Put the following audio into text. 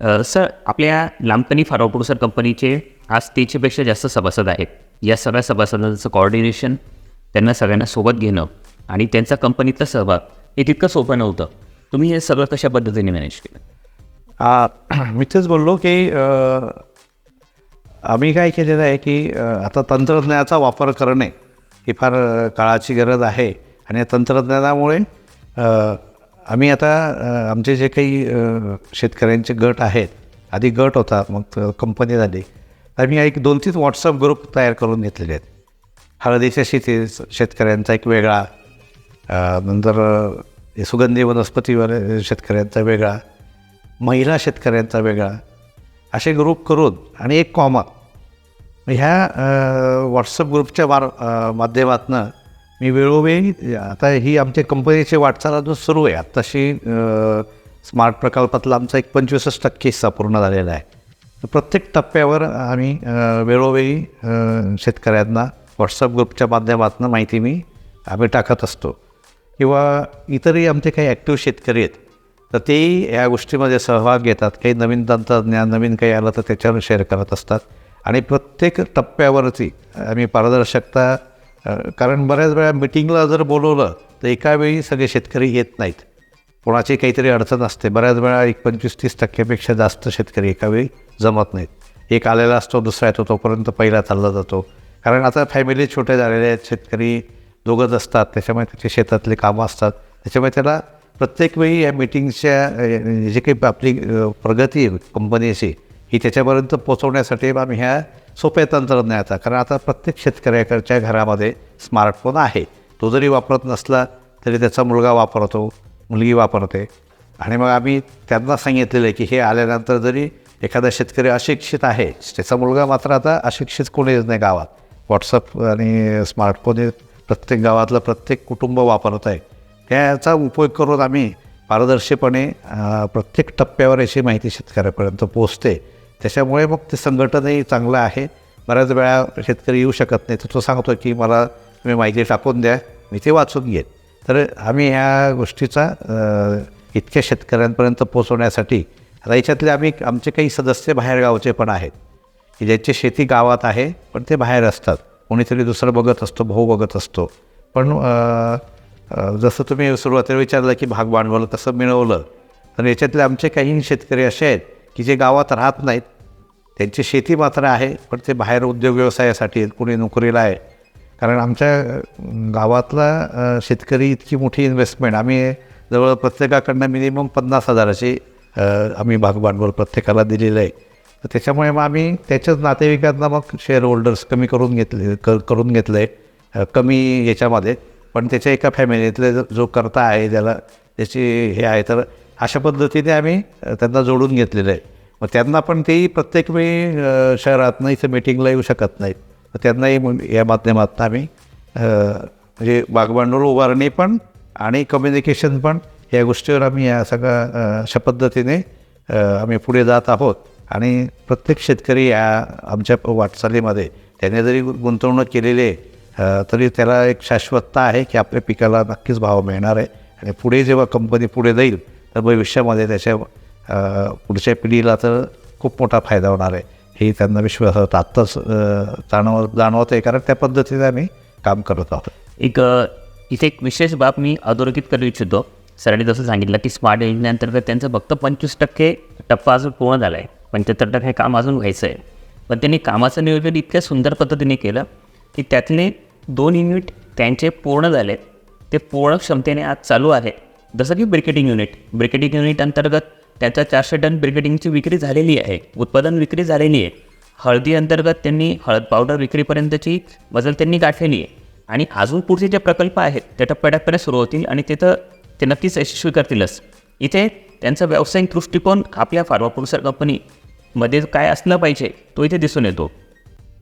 Sir आपल्या लांबकनी pharma producer कंपनीचे आज तीनशेपेक्षा जास्त सभासद आहेत. या सगळ्या सभासदांचं कॉर्डिनेशन त्यांना सगळ्यांना सोबत घेणं आणि त्यांचा कंपनीतला सहभाग हे तितकं सोपं नव्हतं. तुम्ही हे सगळं कशा पद्धतीने मॅनेज केलं? मी तेच बोललो की आम्ही काय केलेलं आहे की आता तंत्रज्ञानाचा वापर करणे ही फार काळाची गरज आहे आणि या तंत्रज्ञानामुळे आम्ही आता आमचे जे काही शेतकऱ्यांचे गट आहेत आधी गट होता मग कंपनी झाली. तर एक दोन तीन व्हॉट्सअप ग्रुप तयार करून घेतलेले आहेत. हळदीच्या शेती शेतकऱ्यांचा एक वेगळा नंतर सुगंधी वनस्पतीवर शेतकऱ्यांचा वेगळा महिला शेतकऱ्यांचा वेगळा असे ग्रुप करून आणि एक कॉमन ह्या व्हॉट्सअप ग्रुपच्या मार माध्यमातून मी वेळोवेळी आता ही आमच्या कंपनीची वाटचाल अजून सुरू आहे. आत्ताशी स्मार्ट प्रकल्पातला आमचा एक पंचवीसच टक्के हिस्सा पूर्ण झालेला आहे. प्रत्येक टप्प्यावर आम्ही वेळोवेळी शेतकऱ्यांना व्हॉट्सअप ग्रुपच्या माध्यमातून माहिती मी आम्ही टाकत असतो. किंवा इतरही आमचे काही ॲक्टिव्ह शेतकरी आहेत तर तेही या गोष्टीमध्ये सहभाग घेतात. काही नवीन तंत्रज्ञान नवीन काही आलं तर त्याच्यावर शेअर करत असतात. आणि प्रत्येक टप्प्यावरती आम्ही पारदर्शकता कारण बऱ्याच वेळा मिटिंगला जर बोलवलं तर एका वेळी सगळे शेतकरी येत नाहीत. कोणाची काहीतरी अडचण असते. बऱ्याच वेळा एक पंचवीस तीस टक्क्यापेक्षा जास्त शेतकरी एका वेळी जमत नाहीत. एक आलेला असतो दुसरा येतो तोपर्यंत पहिला चालला जातो. कारण आता फॅमिली छोटे झालेल्या आहेत शेतकरी दोघंच असतात. त्याच्यामुळे त्याचे शेतातले कामं असतात. त्याच्यामुळे त्याला प्रत्येक वेळी या मिटिंगच्या जे काही आपली प्रगती आहे कंपनीची ही त्याच्यापर्यंत पोचवण्यासाठी आम्ही ह्या सोपे तंत्रज्ञानाचा कारण आता प्रत्येक शेतकऱ्याकडच्या घरामध्ये स्मार्टफोन आहे. तो जरी वापरत नसला तरी त्याचा मुलगा वापरतो मुलगी वापरते. आणि मग आम्ही त्यांना सांगितलेलं आहे की हे आल्यानंतर जरी एखादा शेतकरी अशिक्षित आहे त्याचा मुलगा मात्र आता अशिक्षित कोणीच नाही गावात. व्हॉट्सअप आणि स्मार्टफोन हे प्रत्येक गावातलं प्रत्येक कुटुंब वापरत आहे. त्याचा उपयोग करून आम्ही पारदर्शीपणे प्रत्येक टप्प्यावर अशी माहिती शेतकऱ्यापर्यंत पोचते त्याच्यामुळे मग ते संघटनही चांगलं आहे. बऱ्याच वेळा शेतकरी येऊ शकत नाही. तर तो सांगतो की मला तुम्ही माहिती टाकून द्या मी ते वाचून घेईन. तर आम्ही ह्या गोष्टीचा इतक्या शेतकऱ्यांपर्यंत पोचवण्यासाठी आता याच्यातले आम्ही आमचे काही सदस्य बाहेरगावचे पण आहेत की ज्यांची शेती गावात आहे पण ते बाहेर असतात. कोणीतरी दुसरं बघत असतो भाऊ बघत असतो. पण जसं तुम्ही सुरुवातीला विचारलं की भाग भांडवल कसं मिळवलं तर याच्यातले आमचे काही शेतकरी असे आहेत की जे गावात राहत नाहीत त्यांची शेती मात्र आहे पण ते बाहेर उद्योग व्यवसायासाठी आहेत कुणी नोकरीला आहे. कारण आमच्या गावातला शेतकरी इतकी मोठी इन्व्हेस्टमेंट आम्ही जवळ प्रत्येकाकडनं मिनिमम पन्नास हजाराची आम्ही भाग भांडवल प्रत्येकाला दिलेलं आहे. तर त्याच्यामुळे मग आम्ही त्याच्याच नातेवाईकांना मग शेअर होल्डर्स कमी करून घेतले क करून घेतलं आहे कमी याच्यामध्ये पण त्याच्या एका फॅमिलीतले जो- जो करता आहे ज्याला त्याची हे आहे तर अशा पद्धतीने आम्ही त्यांना जोडून घेतलेलं आहे. मग त्यांना पण तेही प्रत्येक वेळी शहरात नाही इथं मिटिंगला येऊ शकत नाहीत. तर त्यांनाही मग या माध्यमातून आम्ही म्हणजे भागभांडवल उभारणी पण आणि कम्युनिकेशन पण या गोष्टीवर आम्ही या सगळ्या अशा पद्धतीने आम्ही पुढे जात आहोत. आणि प्रत्येक शेतकरी या आमच्या वाटचालीमध्ये त्याने जरी गुंतवणूक केलेली आहे तरी त्याला एक शाश्वतता आहे की आपल्या पिकाला नक्कीच भाव मिळणार आहे. आणि पुढे जेव्हा कंपनी पुढे जाईल तर भविष्यामध्ये त्याच्या पुढच्या पिढीला तर खूप मोठा फायदा होणार आहे. हे त्यांना विश्वास होता आत्ताच जाणव जाणवत आहे. कारण त्या पद्धतीने आम्ही काम करत आहोत. एक इथे एक विशेष बाब मी अधोरेखित करू इच्छितो. सरांनी जसं सांगितलं की स्मार्ट योजनेअंतर्गत त्यांचं फक्त पंचवीस टक्के टप्पा अजून पूर्ण झाला आहे पंच्याहत्तर टक्के काम अजून व्हायचं आहे पण त्यांनी कामाचं नियोजन इतक्या सुंदर पद्धतीने केलं की त्यातले दोन युनिट त्यांचे पूर्ण झाले ते पूर्ण क्षमतेने आज चालू आहे. जसं की ब्रिकेटिंग युनिट ब्रिकेटिंग युनिट अंतर्गत त्याच्या चारशे टन ब्रिकेटिंगची विक्री झालेली आहे. उत्पादन विक्री झालेली आहे. हळदी अंतर्गत त्यांनी हळद पावडर विक्रीपर्यंतची मजल त्यांनी गाठलेली आहे. आणि अजून पुढचे जे प्रकल्प आहेत ते टप्प्याटप्प्याने सुरू होतील आणि तिथं ते नक्कीच यशस्वी करतीलच. इथे त्यांचा व्यावसायिक दृष्टिकोन आपल्या फार्मा प्रोड्युसर कंपनीमध्ये काय असलं पाहिजे तो इथे दिसून येतो.